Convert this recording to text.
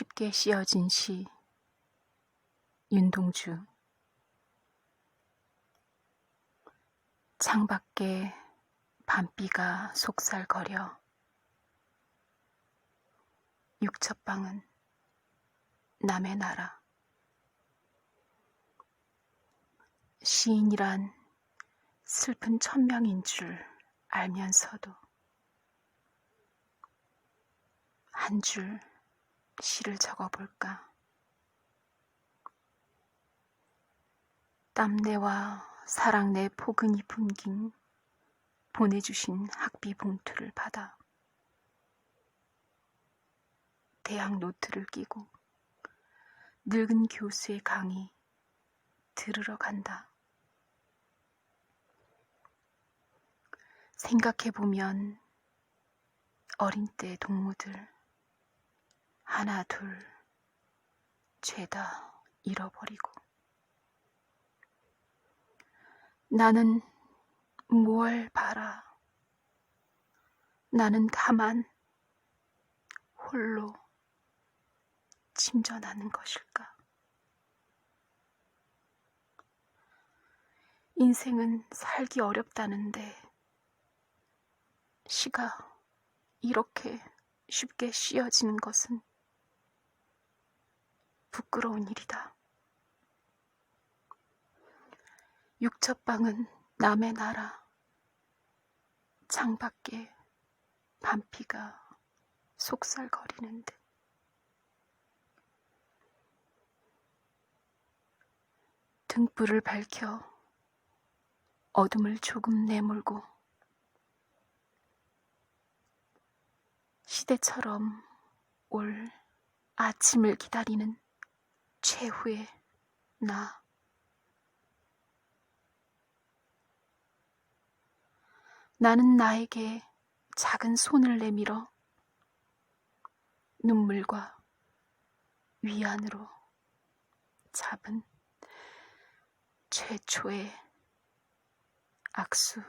쉽게 씌어진 시. 윤동주. 창밖에 밤비가 속살거려. 육첩방은 남의 나라. 시인이란 슬픈 천명인 줄 알면서도 한줄 시를 적어볼까? 땀내와 사랑내 포근히 풍긴 보내주신 학비 봉투를 받아 대학 노트를 끼고 늙은 교수의 강의 들으러 간다. 생각해보면 어린 때 동무들 하나 둘 죄다 잃어버리고. 나는 무얼 바라. 나는 가만 홀로 침전하는 것일까? 인생은 살기 어렵다는데 시가 이렇게 쉽게 씌어지는 것은 부끄러운 일이다. 육첩방은 남의 나라. 창밖에 밤비가 속살거리는데. 등불을 밝혀 어둠을 조금 내몰고 시대처럼 올 아침을 기다리는 최후의 나. 나는 나에게 작은 손을 내밀어 눈물과 위안으로 잡은 최초의 악수.